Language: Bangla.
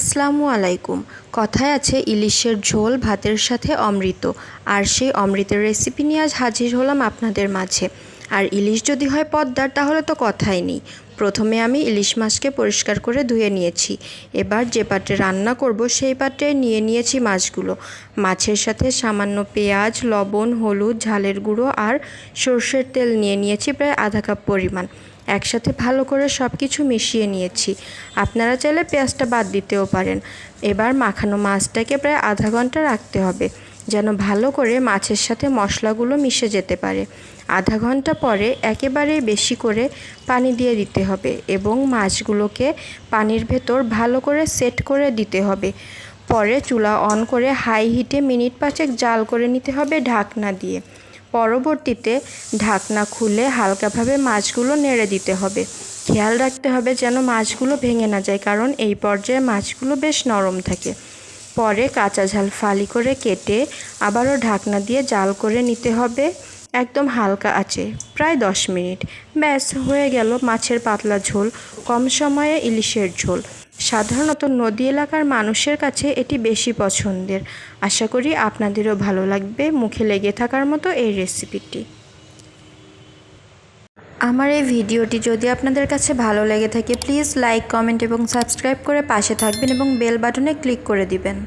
আসসালামু আলাইকুম। কথায় আছে ইলিশের ঝোল ভাতের সাথে অমৃত। আর সেই অমৃতের রেসিপি নিয়ে আজ হাজির হলাম আপনাদের মাঝে। আর ইলিশ যদি হয় পদ্মার, তাহলে তো কথাই নেই। প্রথমে আমি ইলিশ মাছকে পরিষ্কার করে ধুয়ে নিয়েছি। এবার যে পাত্রে রান্না করব, সেই পাত্রে নিয়ে নিয়েছি মাছগুলো। মাছের সাথে সামান্য পেঁয়াজ, লবণ, হলুদ, ঝালের গুঁড়ো আর সর্ষের তেল নিয়ে নিয়েছি প্রায় আধা কাপ পরিমাণ। একসাথে ভালো করে সব কিছু মিশিয়ে নিয়েছি। আপনারা চাইলে পেঁয়াজটা বাদ দিতেও পারেন। এবার মাখানো মাছটাকে প্রায় আধা ঘণ্টা রাখতে হবে, যেন ভালো করে মাছের সাথে মশলাগুলো মিশে যেতে পারে। আধা ঘণ্টা পরে একেবারেই বেশি করে পানি দিয়ে দিতে হবে এবং মাছগুলোকে পানির ভেতর ভালো করে সেট করে দিতে হবে। পরে চুলা অন করে হাই হিটে মিনিট পাঁচেক জাল করে নিতে হবে ঢাকনা দিয়ে। পরবর্তীতে ঢাকনা খুলে হালকাভাবে মাছগুলো নেড়ে দিতে হবে। খেয়াল রাখতে হবে যেন মাছগুলো ভেঙে না যায়, কারণ এই পর্যায়ে মাছগুলো বেশ নরম থাকে। পরে কাঁচা ঝাল ফালি করে কেটে আবারও ঢাকনা দিয়ে জাল করে নিতে হবে। একদম হালকা আছে প্রায় দশ মিনিট। ব্যাস, হয়ে গেল মাছের পাতলা ঝোল, কম সময়ে ইলিশের ঝোল। সাধারণত নদী এলাকার মানুষের কাছে এটি বেশি পছন্দের। আশা করি আপনাদেরও ভালো লাগবে মুখে লেগে থাকার মতো এই রেসিপিটি। আমার এই ভিডিওটি যদি আপনাদের কাছে ভালো লেগে থাকে, প্লিজ লাইক, কমেন্ট এবং সাবস্ক্রাইব করে পাশে থাকবেন এবং বেল বাটনে ক্লিক করে দিবেন।